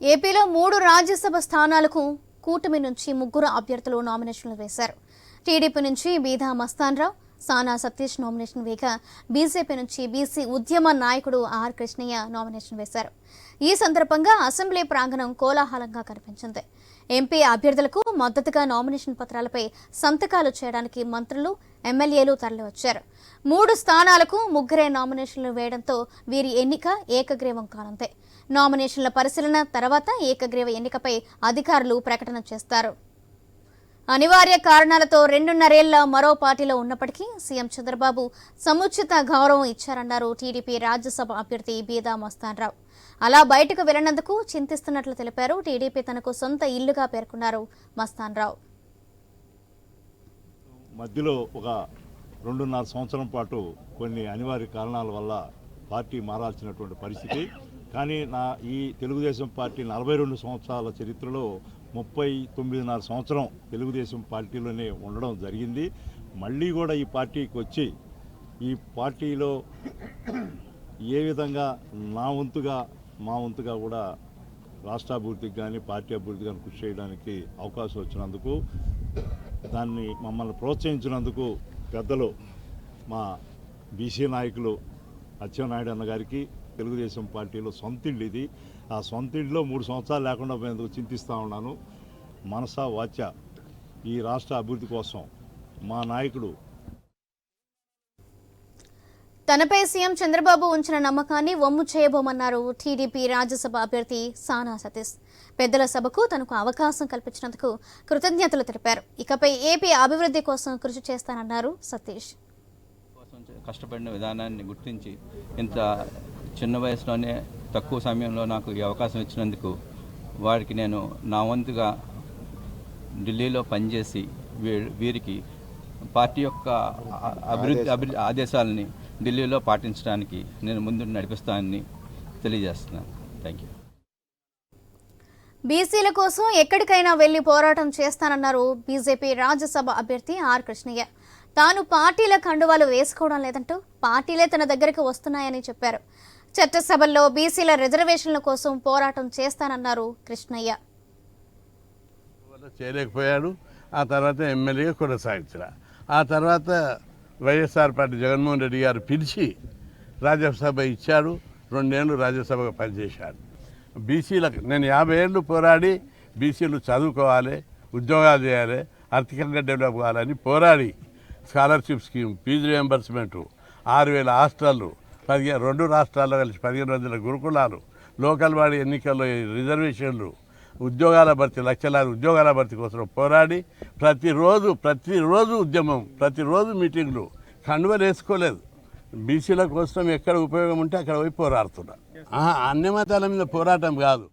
ఏపీలో మూడు రాజ్యసభ స్థానాలకు కూటమి నుంచి ముగ్గురు అభ్యర్థులు నామినేషన్లు వేశారు. టీడీపీ నుంచి బీదా మస్తాన్రావు సానా సతీష్ నామినేషన్ వేయగా బీజేపీ నుంచి బీసీ ఉద్యమ నాయకుడు ఆర్ కృష్ణయ్య నామినేషన్ వేశారు. ఈ సందర్భంగా అసెంబ్లీ ప్రాంగణం కోలాహలంగా కనిపించింది. ఎంపీ అభ్యర్థులకు మద్దతుగా నామినేషన్ పత్రాలపై సంతకాలు చేయడానికి మంత్రులు ఎమ్మెల్యేలు తరలివచ్చారు. మూడు స్థానాలకు ముగ్గురే నామినేషన్లు వేయడంతో వీరి ఎన్నిక ఏకగ్రీవం కానుంది. నామినేషన్ల పరిశీలన తర్వాత ఏకగ్రీవ ఎన్నికపై అధికారులు ప్రకటన చేస్తారు. అనివార్య కారణాలతో రెండున్నరేళ్ళ మరో పార్టీలో ఉన్నప్పటికీ సీఎం చంద్రబాబు సముచిత గౌరవం ఇచ్చారన్నారు టీడీపీ రాజ్యసభ అభ్యర్థి బీదా మస్తాన్రావు. అలా బయటకు వెళ్ళినందుకు చింతిస్తున్నట్లు తెలిపారు టీడీపీ తనకు సొంత ఇల్లుగా పేర్కొన్నారు మస్తాన్రావు. మధ్యలో ఒక రెండున్నర సంవత్సరం పాటు కొన్ని అనివార్య కారణాల వల్ల పార్టీ మారాల్సినటువంటి పరిస్థితి. కానీ నా ఈ తెలుగుదేశం పార్టీ నలభై రెండు సంవత్సరాల చరిత్రలో ముప్పై తొమ్మిదిన్నర సంవత్సరం తెలుగుదేశం పార్టీలోనే ఉండడం జరిగింది. మళ్ళీ కూడా ఈ పార్టీకి వచ్చి ఈ పార్టీలో ఏ విధంగా నా వంతుగా మా వంతుగా కూడా రాష్ట్ర అభివృద్ధికి కానీ పార్టీ అభివృద్ధికి కానీ కృషి చేయడానికి అవకాశం వచ్చినందుకు దాన్ని మమ్మల్ని ప్రోత్సహించినందుకు పెద్దలు మా బీసీ నాయకులు అచ్చెన్నాయుడు అన్న గారికి తెలుగుదేశం పార్టీలో సొంత ఇల్లు ఇది. ఆ సొంత ఇంట్లో మూడు సంవత్సరాలు లేకుండా పోయేందుకు చింతిస్తూ ఉన్నాను? మనసా వాచ ఈ రాష్ట్ర అభివృద్ధి కోసం మా నాయకుడు. తనపై సీఎం చంద్రబాబు ఉంచిన నమ్మకాన్ని వమ్ము చేయబోమన్నారు టీడీపీ రాజ్యసభ అభ్యర్థి సానా సతీష్. పెద్దల సభకు తనకు అవకాశం కల్పించినందుకు కృతజ్ఞతలు తెలిపారు. ఇకపై ఏపీ అభివృద్ధి కోసం కృషి చేస్తానన్నారు సతీష్. కోసం కష్టపడిన విధానాన్ని గుర్తించి ఇంత చిన్న వయసులోనే తక్కువ సమయంలో నాకు ఈ అవకాశం ఇచ్చినందుకు వారికి నేను నా వంతుగా ఢిల్లీలో పనిచేసి వీ- వీరికి పార్టీ యొక్క అభివృద్ధి అభివృద్ధి ఆదేశాలని ఢిల్లీలో పాటించడానికి నేను ముందు నడిపిస్తానని తెలియజేస్తున్నాను. Thank you. బీసీల కోసం ఎక్కడికైనా వెళ్ళి పోరాటం చేస్తానన్నారు బీజేపీ రాజ్యసభ అభ్యర్థి ఆర్ కృష్ణయ్య. తాను పార్టీల కండువాలు వేసుకోవడం లేదంటూ పార్టీలే తన దగ్గరకు వస్తున్నాయని చెప్పారు. చట్టసభల్లో బీసీల రిజర్వేషన్ల కోసం పోరాటం చేస్తానన్నారు కృష్ణయ్య. చేయలేకపోయాడు ఆ తర్వాత ఎమ్మెల్యేగా కొనసాగించిన. ఆ తర్వాత వైఎస్ఆర్ పార్టీ జగన్మోహన్ రెడ్డి గారు పిలిచి రాజ్యసభ ఇచ్చాడు రెండేళ్ళు రాజ్యసభగా పనిచేశాడు బీసీలకు నేను యాభై ఏళ్ళు పోరాడి బీసీలు చదువుకోవాలి ఉద్యోగాలు చేయాలి ఆర్థికంగా డెవలప్ కావాలని పోరాడి స్కాలర్షిప్ స్కీమ్ ఫీజు రియంబర్స్మెంటు ఆరు వేల హాస్టళ్ళు పదిహేను రెండు రాష్ట్రాల్లో కలిసి పదిహేను వందల గురుకులాలు లోకల్ బాడీ ఎన్నికల్లో రిజర్వేషన్లు ఉద్యోగాల భర్తీ లక్షలాది ఉద్యోగాల భర్తీ కోసం పోరాడి ప్రతిరోజు ప్రతిరోజు ఉద్యమం ప్రతిరోజు మీటింగ్లు కండువలు వేసుకోలేదు బీసీల కోసం ఎక్కడ ఉపయోగం ఉంటే అక్కడ పోయి పోరాడుతున్నా. ఆహా, అన్ని మతాల మీద పోరాటం కాదు.